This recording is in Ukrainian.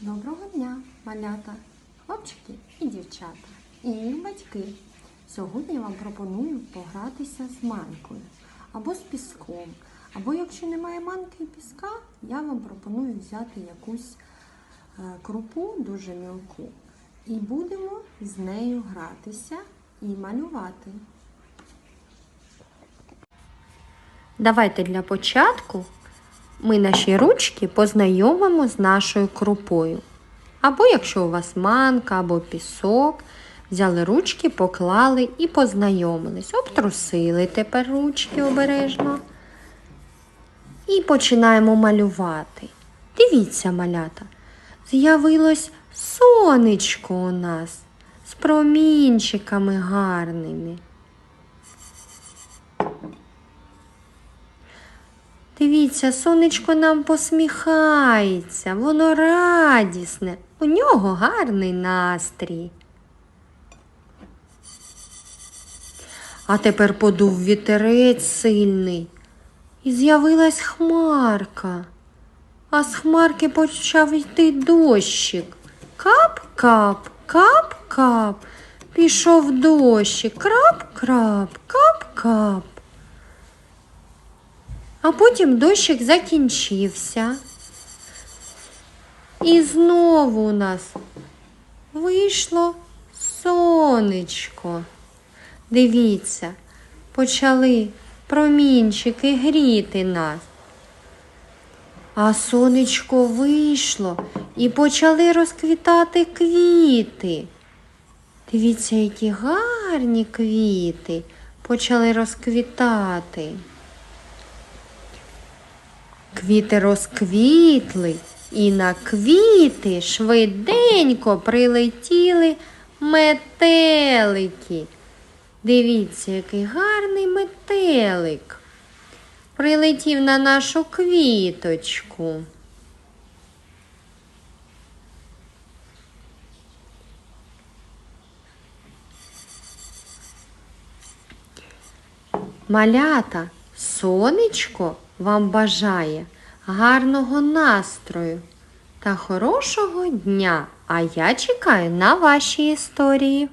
Доброго дня, малята, хлопчики і дівчата, і їх батьки. Сьогодні я вам пропоную погратися з манкою або з піском. Або якщо немає манки і піска, я вам пропоную взяти якусь е, крупу дуже мілку. І будемо з нею гратися і малювати. Давайте для початку ми наші ручки познайомимо з нашою крупою. Або якщо у вас манка або пісок, взяли ручки, поклали і познайомились. Обтрусили тепер ручки обережно. І починаємо малювати. Дивіться, малята, з'явилось сонечко у нас з промінчиками гарними. Дивіться, сонечко нам посміхається, воно радісне, у нього гарний настрій. А тепер подув вітерець сильний, і з'явилась хмарка, а з хмарки почав йти дощик. Кап-кап, кап-кап, пішов дощик, крап-крап, кап-кап. А потім дощик закінчився. І знову у нас вийшло сонечко. Дивіться, почали промінчики гріти нас. А сонечко вийшло і почали розквітати квіти. Дивіться, які гарні квіти почали розквітати. Квіти розквітли, і на квіти швиденько прилетіли метелики. Дивіться, який гарний метелик. Прилетів на нашу квіточку. Малята, сонечко вам бажає гарного настрою та хорошого дня. А я чекаю на ваші історії.